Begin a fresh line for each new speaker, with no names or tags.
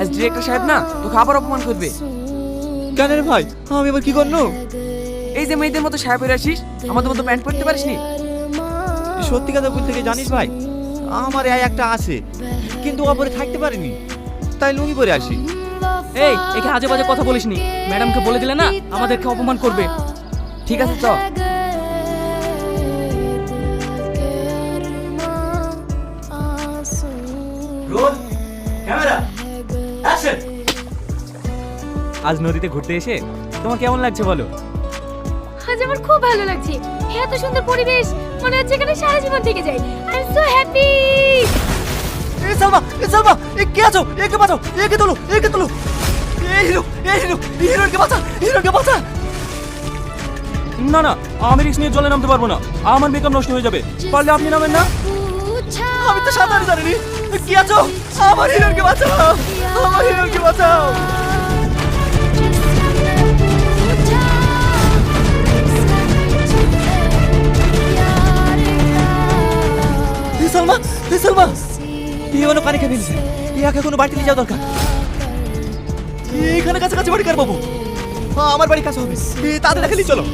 আজ ডিরেক্টর সাহেব না তোকে আবার অপমান করবে।
কেন রে ভাই? আমি এবার কি করল
এই যে মেয়েদের মতো সাহেব পরে আসিস আমাদের মতো প্যান্ট পরতে পারিস নি
সত্যি কথা বলতে কি জানিস ভাই আমার এই একটা আছে কিন্তু অপরে থাকতে পারিনি। তাই লুঙ্গি পরে আসি।
এই একে আজে বাজে কথা বলিসনি। ম্যাডামকে বলে দিলে না আমাদেরকে অপমান করবে।
ঠিক আছে চ।
রোল
আজ নদীতে ঘুরতে এসে তোমার কেমন লাগছে বলো?
আজ আমার খুব ভালো লাগছে। এত সুন্দর পরিবেশ মনে হচ্ছে এখানে সারা জীবন থেকে যাই। আই এম সো হ্যাপি
এ সালমা এ সালমা এ কে আছো? একে বাঁচাও? একে তোলো? একে তোলো? এই হিরো এই হিরো হিরোকে বাঁচা হিরোকে বাঁচা!
না না আমি রিক্স নিয়ে জলে নামতে পারব না। আমার মেকআপ নষ্ট হয়ে যাবে। পারলে আপনি নামেন না?
আমি তো সাঁতার জানিনি। কি আছো? আমার হিরোকে বাঁচাও! সালমা এ সালমা এই অনেক পানি খেয়ে ফেলছে ইয়াকে কোনো বাড়িতে নিয়ে যাওয়া দরকার। এখানে কাছাকাছি বাড়ি কার বাবু? আমার বাড়ি কাছে হবে তাদের দেখালি চলো।